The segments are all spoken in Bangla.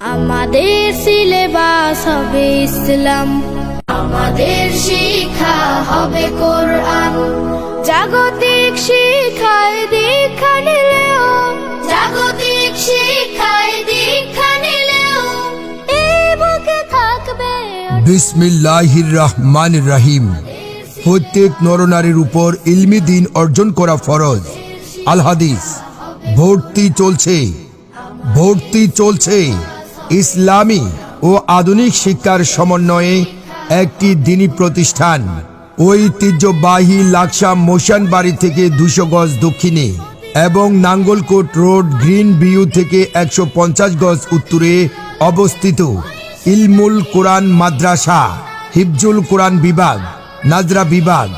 আমাদের সিলেবাস হবে ইসলাম। আমাদের শিক্ষা হবে কোরআন। জাগতিক শিক্ষায় দীক্ষা নিলেও, জাগতিক শিক্ষায় দীক্ষা নিলেও এই বুকে থাকবে বিসমিল্লাহির রহমান রাহিম প্রত্যেক নরনারীর উপর ইলমি দিন অর্জন করা ফরজ। আল হাদিস, ভর্তি চলছে। ভর্তি চলছে। ইসলামী ও আধুনিক শিক্ষার সমন্বয়ে একটি দিনী প্রতিষ্ঠান। ঐতিহ্যবাহী লাকসা মোশান বাড়ি থেকে দুশো গজ দক্ষিণে এবং নাঙ্গলকোট রোড গ্রিন ভিউ থেকে একশো পঞ্চাশ গজ উত্তরে অবস্থিত ইলমুল কোরআন মাদ্রাসা, হিফজুল কোরআন বিভাগ, নাজরা বিভাগ,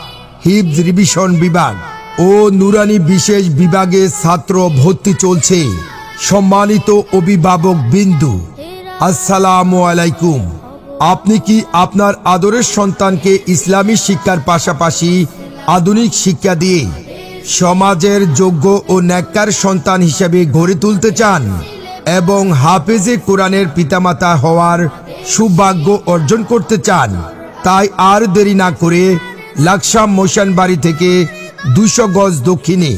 হিফজ রিভিশন বিভাগ ও নুরানি বিশেষ বিভাগে ছাত্র ভর্তি চলছে। সম্মানিত অভিভাবক বিন্দু আসসালামু আলাইকুম। আপনি কি আপনার আদরের সন্তানকে ইসলামী শিক্ষার পাশাপাশি আধুনিক শিক্ষা দিয়ে সমাজের যোগ্য ও ন্যাক্কার সন্তান হিসেবে গড়ে তুলতে চান এবং হাফেজে কোরআনের পিতামাতা হওয়ার সৌভাগ্য অর্জন করতে চান, তাই আর দেরি না করে লাকসাম মোশান বাড়ি থেকে দুশো গজ দক্ষিণে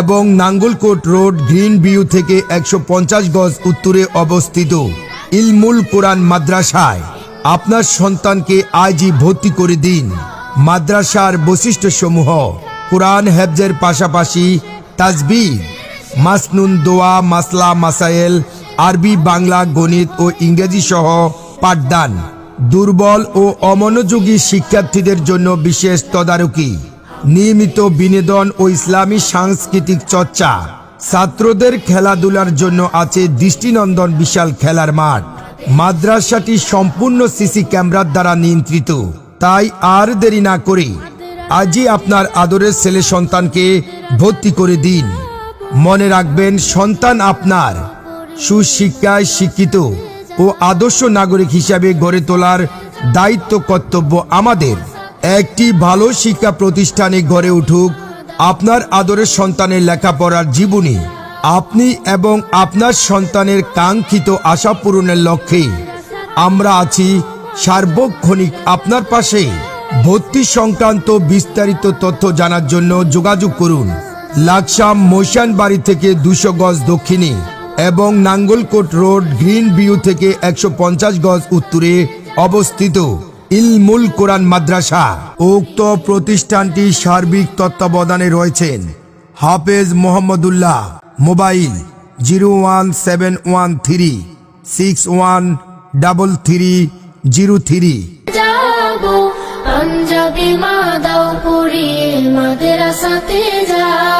এবং নাঙ্গলকোট রোড গ্রিন ভিউ থেকে একশো পঞ্চাশ গজ উত্তরে অবস্থিত। ইলমুল কোরআন মাদ্রাসায় আপনার সন্তানকে আজই ভর্তি করে দিন। মাদ্রাসার বৈশিষ্ট্যসমূহ কোরআন হেফজের পাশাপাশি তাজবি মাসনুন দোয়া, মাসলা মাসাইল আরবি, বাংলা, গণিত ও ইংরেজি সহ পাঠদান। দুর্বল ও অমনোযোগী শিক্ষার্থীদের জন্য বিশেষ তদারকি, নিয়মিত বিনোদন ও ইসলামী সাংস্কৃতিক চর্চা। ছাত্রদের খেলাধুলার জন্য আছে দৃষ্টিনন্দন বিশাল খেলার মাঠ। মাদ্রাসাটি সম্পূর্ণ সিসি ক্যামেরার দ্বারা নিয়ন্ত্রিত। তাই আর দেরি না করে আজই আপনার আদরের ছেলে সন্তানকে ভর্তি করে দিন। মনে রাখবেন, সন্তান আপনার। সুশিক্ষায় শিক্ষিত ও আদর্শ নাগরিক হিসাবে গড়ে তোলার দায়িত্ব কর্তব্য আমাদের। একটি ভালো শিক্ষা প্রতিষ্ঠানে গড়ে উঠুক আপনার আদরের সন্তানের লেখাপড়ার জীবনী, আপনি এবং আপনার সন্তানের কাঙ্ক্ষিত আশা পূরণের লক্ষ্যে। আমরা আছি সার্বক্ষণিক আপনার পাশে। ভর্তি সংক্রান্ত বিস্তারিত তথ্য জানার জন্য যোগাযোগ করুন। লাকসাম মোশান বাড়ি থেকে দুশো গজ দক্ষিণে এবং নাঙ্গলকোট রোড গ্রিন ভিউ থেকে একশো পঞ্চাশ গজ উত্তরে অবস্থিত। ইলমুল কোরআন মাদ্রাসা উক্ত প্রতিষ্ঠানটি সার্বিক তত্ত্বাবধানে রয়েছেন Hafez Mohammadullah, mobile zero one seven one three six one double three zero three. Punjabi পড়িয়ে মাদ্রাসাতে যাব।